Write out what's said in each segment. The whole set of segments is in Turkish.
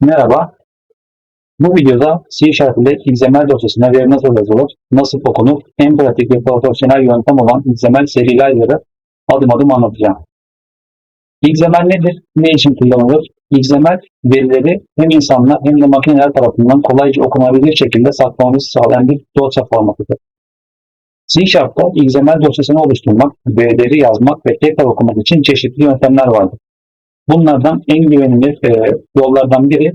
Merhaba. Bu videoda C Sharp ile XML dosyasına veri nasıl yazılır, nasıl okunur, en pratik ve profesyonel yöntem olan XML serializer'ı adım adım anlatacağım. XML nedir? Ne için kullanılır? XML verileri hem insanlar hem de makineler tarafından kolayca okunabilir şekilde saklamamızı sağlayan bir dosya formatıdır. C Sharp'ta XML dosyasını oluşturmak, verileri yazmak ve tekrar okumak için çeşitli yöntemler vardır. Bunlardan en güvenilir e, yollardan biri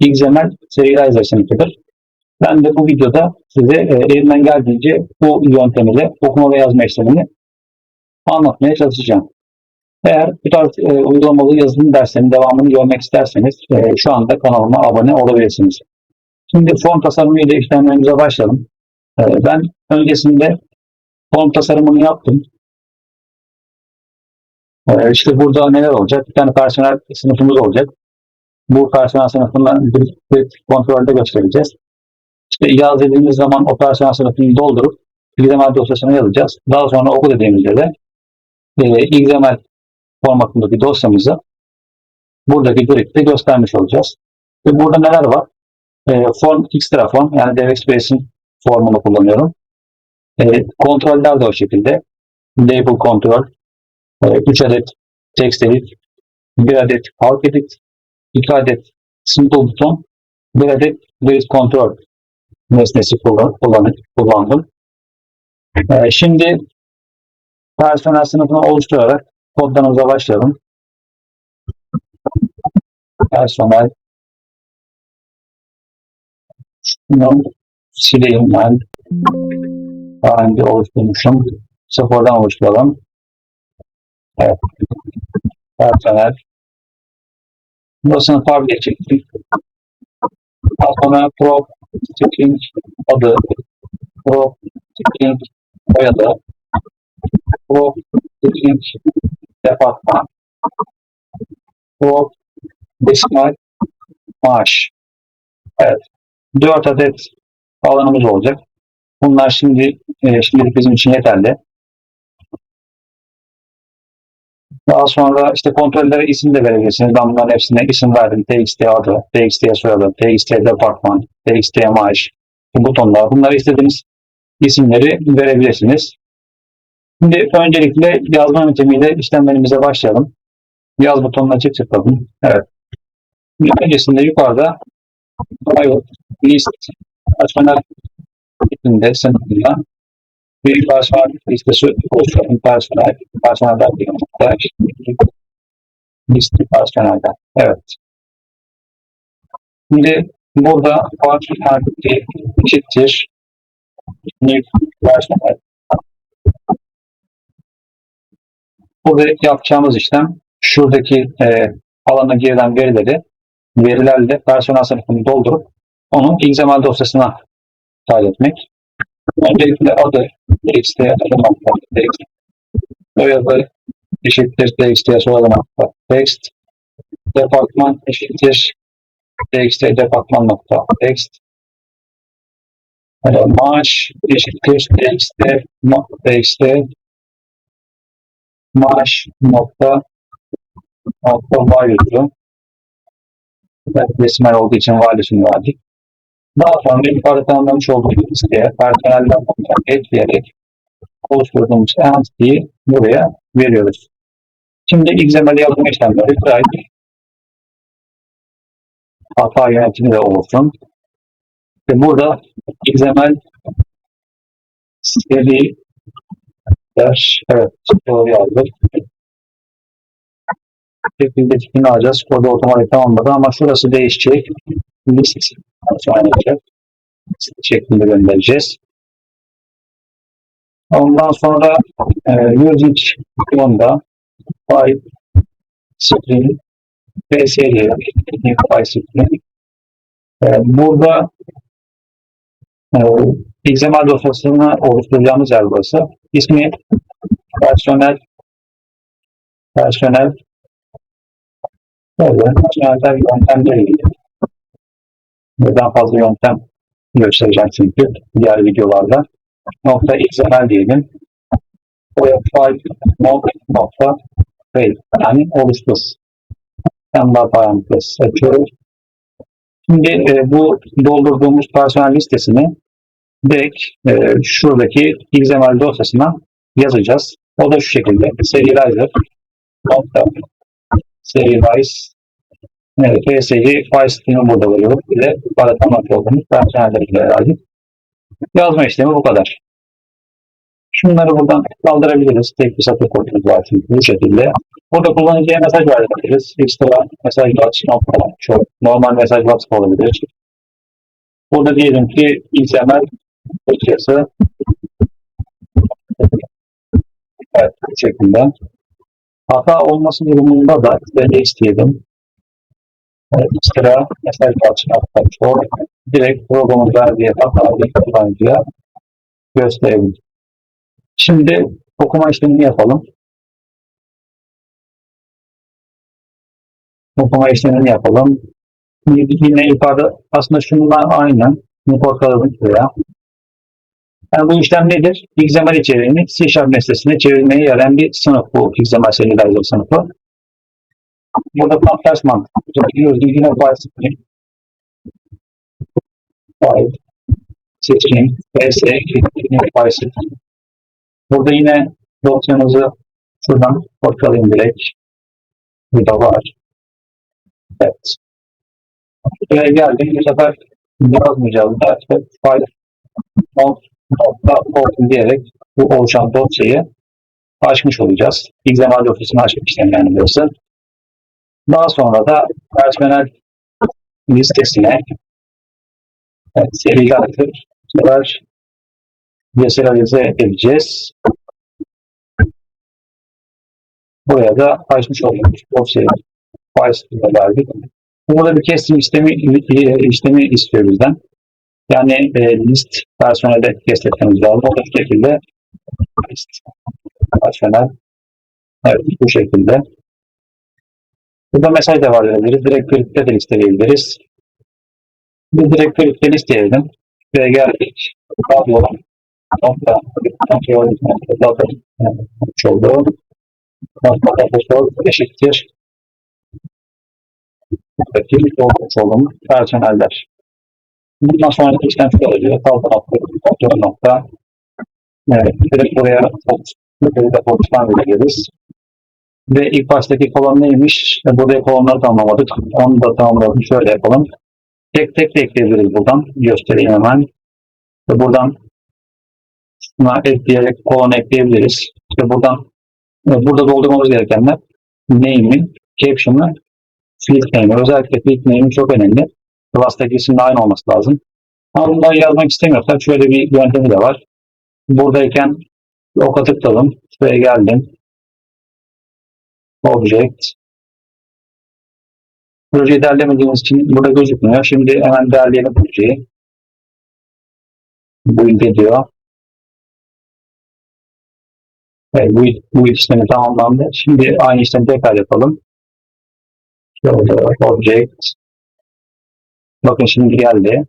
XML Serializer sınıfıdır. Ben de bu videoda size e, elimden geldiğince bu yöntemiyle okuma ve yazma işlemini anlatmaya çalışacağım. Eğer bu tarz e, uygulamalı yazılım derslerinin devamını görmek isterseniz e, şu anda kanalıma abone olabilirsiniz. Şimdi form tasarımı ile işlemlerimize başlayalım. E, ben öncesinde form tasarımını yaptım. E, işte burada neler olacak? Bir tane personel sınıfımız olacak. Bu personel sınıfından bir, kontrolde göstereceğiz. İşte yaz dediğimiz zaman o personel sınıfını doldurup XML dosyasına yazacağız. Daha sonra oku dediğimizde de e, XML formatındaki dosyamızı buradaki grafikte göstermiş olacağız. Ve burada neler var? E, form extra form yani DevExpress'in formunu kullanıyorum. E, kontroller de o şekilde. Label kontrol, 3 adet text edit, 1 adet halk edit, 2 adet simple buton, 1 adet grid control nesnesi kullan, kullan, kullandım. Ee, şimdi personel sınıfını oluşturarak kodlarımıza başlayalım. Personel şunu sileyim ben. Daha önce oluşturmuşum. Sıfırdan oluşturalım. Evet. Personel Burasını tablet çektik. Daha sonra prop string adı, prop string soyadı, prop string departman, prop desimal maaş. Evet. 4 adet alanımız olacak. Bunlar şimdi e, şimdilik bizim için yeterli. Daha sonra işte kontrollere isim de verebilirsiniz. Ben bunların hepsine isim verdim. TXT adı, TXT soyadı, TXT departman, TXT maaş, butonlar. Bunları istediğiniz isimleri verebilirsiniz. Şimdi öncelikle yazma yöntemiyle işlemlerimize başlayalım. Yaz butonuna çift tıkladım. Evet. Öncesinde yukarıda Private List personel şeklinde sınıfında bir personel listesi oluşturalım. Personel, personelden bir nokta, liste personelden. Evet. Şimdi burada personel eşittir new personel. Burada yapacağımız işlem şuradaki e, alana girilen verileri verilerle personel sınıfını doldurup onu XML dosyasına kaydetmek. Öncelikle adı txt nokta text soyadı eşittir txt soyadı nokta text departman eşittir txt departman nokta. Text yani maaş eşittir nokta txt maaş nokta. Nokta value'su evet, desimal olduğu için value'sunu verdik. Daha sonra yukarıda tanımlamış olduğumuz listeye personelden ekleyerek oluşturduğumuz entity'yi buraya veriyoruz. Şimdi XML yazma işlemleri try hata yönetimi de olsun. Ve burada XML seri der, evet doğru yazdık. Şekilde tipini alacağız. Kodu otomatik tamamladı ama şurası değişecek. List sonraki şeklinde göndereceğiz. Ondan sonra e, using kısmında file string psd file string e, burada e, XML dosyasını oluşturacağımız yer burası. İsmi personel personel böyle personeller yöntemleri birden fazla yöntem göstereceğim çünkü diğer videolarda. Nokta XML diyelim. Oraya file nokta fail yani oluştur. Hem daha parantez açıyoruz. Şimdi e, bu doldurduğumuz personel listesini direkt e, şuradaki XML dosyasına yazacağız. O da şu şekilde serializer nokta serialize evet, PSG file sistemi burada veriyor. Bir de paratanmak olduğumuz personellerle beraber. Yazma işlemi bu kadar. Şunları buradan kaldırabiliriz. Tek bir satır kodumuz var çünkü bu şekilde. Burada kullanıcıya mesaj verebiliriz. Ekstra mesaj box nokta çok normal mesaj box olabilir. Burada diyelim ki XML dosyası evet bu şekilde. Hata olması durumunda da işte isteyelim. Evet, ekstra mesaj box nokta çok direkt programın verdiği hatayı kullanıcıya gösterelim. Şimdi okuma işlemini yapalım. Okuma işlemini yapalım. Yine yukarıda aslında şunlar aynı. Import kalalım şuraya. Yani bu işlem nedir? XML içeriğini C Sharp nesnesine çevirmeye yarayan bir sınıf bu XML serializer sınıfı. Burada tam ters mantık. Diyoruz ki yine file string file string ps file string Burada yine dosyamızı şuradan kopyalayayım direkt. Burada var. Evet. Buraya geldim. Bu sefer yazmayacağız da işte file nokta open diyerek bu oluşan dosyayı açmış olacağız. XML dosyasını açmak işlemi yani burası. Daha sonra da personel listesine evet, serializer bu sefer serialize edeceğiz. Buraya da açmış olduğumuz dosyayı file verdik. Burada bir kestim işlemi, işlemi istiyor bizden. Yani e, list personelde test etmemiz lazım. O da şekilde list personel evet bu şekilde. Burada mesaj da var verebiliriz. Direkt birlikte de listeleyebiliriz. Bir direkt birlikte listeyelim. Ve geldik. Tablo nokta kontrol data oldu. Nokta data eşittir. Buradaki olmuş olduğumuz personeller. Bundan sonraki işlem şu oluyor. Kaldı nokta, kontrol nokta. Evet, direkt buraya yukarıda portföy veririz. Ve ilk baştaki kolon neymiş? E, Buraya kolonları tamamladık. Onu da tamamladık. Şöyle yapalım. Tek tek ekleyebiliriz buradan. Göstereyim hemen. Ve buradan şuna ekleyerek kolon ekleyebiliriz. İşte buradan e, burada doldurmamız gerekenler name'i, caption'ı, field name. Özellikle field name'i çok önemli. Class'taki isimle aynı olması lazım. Ama bunları yazmak istemiyorsak şöyle bir yöntemi de var. Buradayken oka tıkladım. Şuraya geldim. Object. Projeyi derlemediğimiz için burada gözükmüyor. Şimdi hemen derleyelim projeyi. Build ediyor. Evet, bu, işlemi tamamlandı. Şimdi aynı işlemi tekrar yapalım. Şöyle object. Bakın şimdi geldi.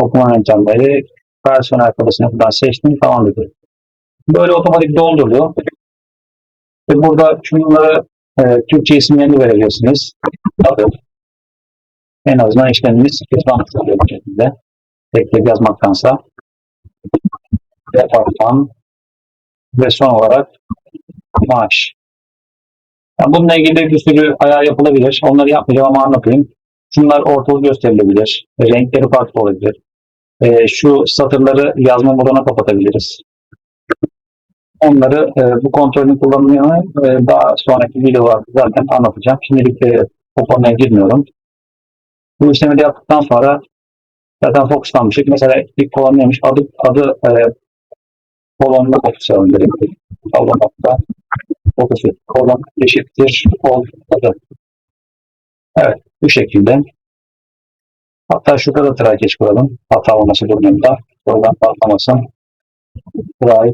Okuma yöntemleri personel kodasını buradan seçtim. Tamam dedi. Böyle otomatik doldurdu. Ve burada şunları e, Türkçe isimlerini verebilirsiniz. Tabii. En azından işlemimiz hızlanmış oluyor bu şekilde. Tek tek yazmaktansa. Departman ve son olarak maaş. Yani bununla ilgili bir sürü ayar yapılabilir. Onları yapmayacağım ama anlatayım. Şunlar ortalık gösterilebilir. Renkleri farklı olabilir. E, şu satırları yazma moduna kapatabiliriz. Onları e, bu kontrolün kullanımını e, daha sonraki videolarda zaten anlatacağım. Şimdilik e, o konuya girmiyorum. Bu işlemi yaptıktan sonra zaten fokuslanmıştık. Mesela ilk kolon neymiş? Adı, adı e, kolonuna fokuslayalım direkt. Kolon nokta fokus kolon eşittir kol adı. Evet bu şekilde. Hatta şurada da try geç kuralım. Hata olması durumunda. Oradan patlamasın. Try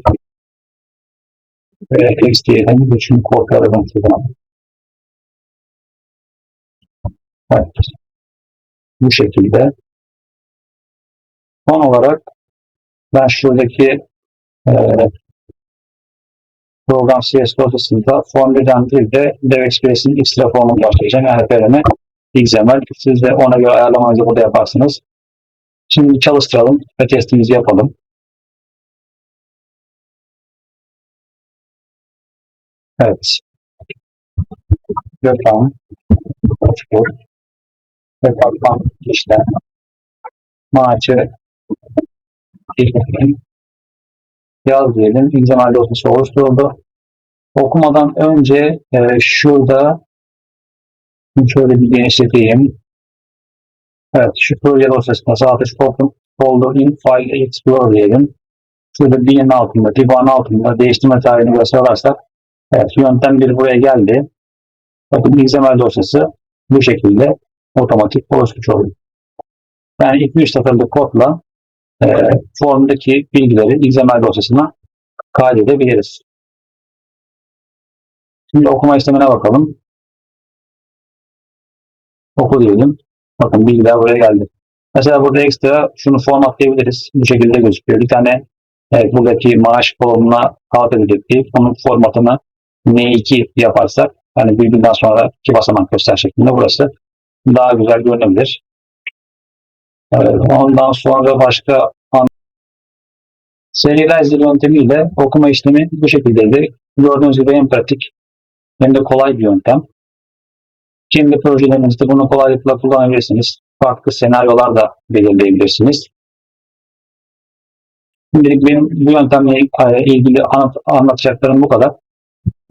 ve x diyelim. Bütün kodlardan şuradan. Evet. Bu şekilde. Son olarak ben şuradaki e, program CS dosyasında form1'den değil de DevExpress'in ekstra formunu başlayacağım. Yani PRM'e XML. Siz de ona göre ayarlamanızı burada yaparsınız. Şimdi çalıştıralım ve testimizi yapalım. Evet. Gökhan. Başvur. Gökhan işte. Maçı ekleyelim. Yaz diyelim. XML dosyası oluşturuldu. Okumadan önce e, şurada şöyle bir genişleteyim. Evet, şu proje dosyasında sağ tuş folder, in file explorer diyelim. Şurada birinin altında, divan altında değiştirme tarihini göstererek evet, yöntem bir buraya geldi. Bakın XML dosyası bu şekilde otomatik oluşmuş oluyor. Yani 2-3 satırlık kodla e, formdaki bilgileri XML dosyasına kaydedebiliriz. Şimdi okuma işlemine bakalım. Oku diyelim. Bakın bilgiler buraya geldi. Mesela burada ekstra şunu formatlayabiliriz. Bu şekilde gözüküyor. Bir tane evet, buradaki maaş formuna kağıt edilecek Onun formatını N2 yaparsak yani birbirinden sonra iki basamak göster şeklinde burası daha güzel görünebilir. Evet, ondan sonra başka serializer yöntemiyle okuma işlemi bu şekildeydi. Gördüğünüz gibi hem pratik hem de kolay bir yöntem. Kendi projelerinizde bunu kolaylıkla kullanabilirsiniz. Farklı senaryolar da belirleyebilirsiniz. Şimdilik benim bu yöntemle ilgili anlat- anlatacaklarım bu kadar.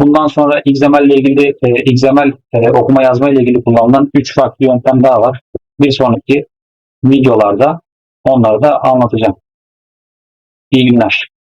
Bundan sonra XML ile ilgili e, XML e, okuma yazma ile ilgili kullanılan 3 farklı yöntem daha var. Bir sonraki videolarda onları da anlatacağım. İyi günler.